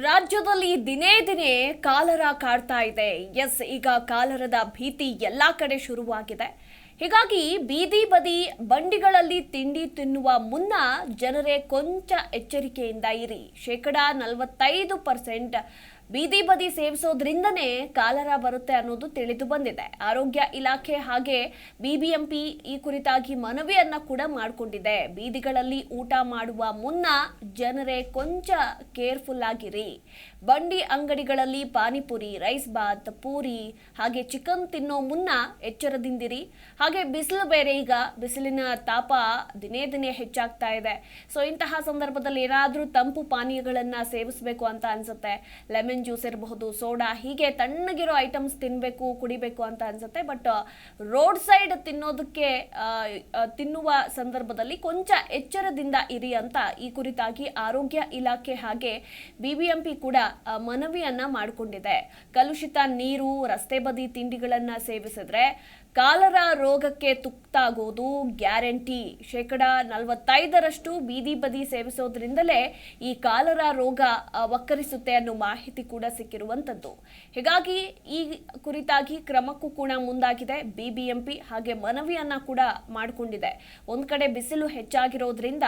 ರಾಜ್ಯದಲ್ಲಿ ದಿನೇ ದಿನೇ ಕಾಲರ ಕಾಡ್ತಾ ಇದೆ. ಎಸ್, ಈಗ ಕಾಲರದ ಭೀತಿ ಎಲ್ಲ ಕಡೆ ಶುರುವಾಗಿದೆ. ಹೀಗಾಗಿ ಬೀದಿ ಬದಿ ಬಂಡಿಗಳಲ್ಲಿ ತಿಂಡಿ ತಿನ್ನುವ ಮುನ್ನ ಜನರೇ ಕೊಂಚ ಎಚ್ಚರಿಕೆಯಿಂದ ಇರಿ. ಶೇಕಡ ನಲವತ್ತೈದು ಪರ್ಸೆಂಟ್ ಬೀದಿ ಬದಿ ಸೇವಿಸೋದ್ರಿಂದನೇ ಕಾಲರ ಬರುತ್ತೆ ಅನ್ನೋದು ತಿಳಿದು ಬಂದಿದೆ. ಆರೋಗ್ಯ ಇಲಾಖೆ ಹಾಗೆ ಬಿಬಿಎಂಪಿ ಈ ಕುರಿತಾಗಿ ಮನವಿಯನ್ನ ಕೂಡ ಮಾಡಿಕೊಂಡಿದೆ. ಬೀದಿಗಳಲ್ಲಿ ಊಟ ಮಾಡುವ ಮುನ್ನ ಜನರೇ ಕೊಂಚ ಕೇರ್ಫುಲ್ ಆಗಿರಿ. ಬಂಡಿ ಅಂಗಡಿಗಳಲ್ಲಿ ಪಾನಿಪುರಿ, ರೈಸ್ ಬಾತ್, ಪೂರಿ, ಹಾಗೆ ಚಿಕನ್ ತಿನ್ನೋ ಮುನ್ನ ಎಚ್ಚರದಿಂದಿರಿ. ಹಾಗೆ ಬಿಸಿಲು ಬೇರೆ ಈಗ, ಬಿಸಿಲಿನ ತಾಪ ದಿನೇ ದಿನೇ ಹೆಚ್ಚಾಗ್ತಾ ಇದೆ. ಸೊ ಇಂತಹ ಸಂದರ್ಭದಲ್ಲಿ ಏನಾದರೂ ತಂಪು ಪಾನೀಯಗಳನ್ನ ಸೇವಿಸಬೇಕು ಅಂತ ಅನ್ಸುತ್ತೆ. ಲೆಮನ್ ಜ್ಯೂಸ್ ಇರಬಹುದು, ಸೋಡಾ, ಹೀಗೆ ತಣ್ಣಗಿರೋ ಐಟಮ್ಸ್ ತಿನ್ನಬೇಕು ಕುಡಿಬೇಕು ಅಂತ ಅನ್ಸುತ್ತೆ. ಬಟ್ ರೋಡ್ ಸೈಡ್ ತಿನ್ನೋದಕ್ಕೆ ತಿನ್ನುವ ಸಂದರ್ಭದಲ್ಲಿ ಕೊಂಚ ಎಚ್ಚರದಿಂದ ಇರಿ ಅಂತ ಈ ಕುರಿತಾಗಿ ಆರೋಗ್ಯ ಇಲಾಖೆ ಹಾಗೆ ಬಿಬಿಎಂಪಿ ಕೂಡ ಮನವಿಯನ್ನ ಮಾಡಿಕೊಂಡಿದೆ. ಕಲುಷಿತ ನೀರು, ರಸ್ತೆ ಬದಿ ತಿಂಡಿಗಳನ್ನ ಸೇವಿಸಿದ್ರೆ ಕಾಲರ ರೋಗಕ್ಕೆ ತುಕ್ತಾಗೋದು ಗ್ಯಾರಂಟಿ. ಶೇಕಡ ನಲವತ್ತೈದರಷ್ಟು ಬೀದಿ ಬದಿ ಸೇವಿಸೋದ್ರಿಂದಲೇ ಈ ಕಾಲರ ರೋಗ ವಕ್ಕರಿಸುತ್ತೆ ಅನ್ನೋ ಮಾಹಿತಿ ಕೂಡ ಸಿಕ್ಕಿರುವಂಥದ್ದು ಹೀಗಾಗಿ ಈ ಕುರಿತಾಗಿ ಕ್ರಮಕ್ಕೂ ಕೂಡ ಮುಂದಾಗಿದೆ. ಬಿಬಿಎಂಪಿ ಹಾಗೆ ಮನವಿಯನ್ನ ಕೂಡ ಮಾಡಿಕೊಂಡಿದೆ. ಒಂದು ಕಡೆ ಬಿಸಿಲು ಹೆಚ್ಚಾಗಿರೋದ್ರಿಂದ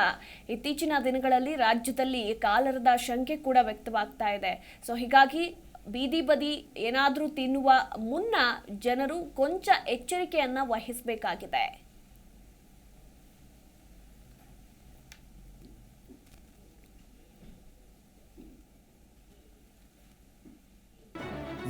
ಇತ್ತೀಚಿನ ದಿನಗಳಲ್ಲಿ ರಾಜ್ಯದಲ್ಲಿ ಕಾಲರದ ಶಂಕೆ ಕೂಡ ವ್ಯಕ್ತವಾಗ್ತಾ ಇದೆ. ಸೊ ಹೀಗಾಗಿ ಬೀದಿ ಬದಿ ಏನಾದರೂ ತಿನ್ನುವ ಮುನ್ನ ಜನರು ಕೊಂಚ ಎಚ್ಚರಿಕೆಯನ್ನ ವಹಿಸಬೇಕಾಗಿದೆ.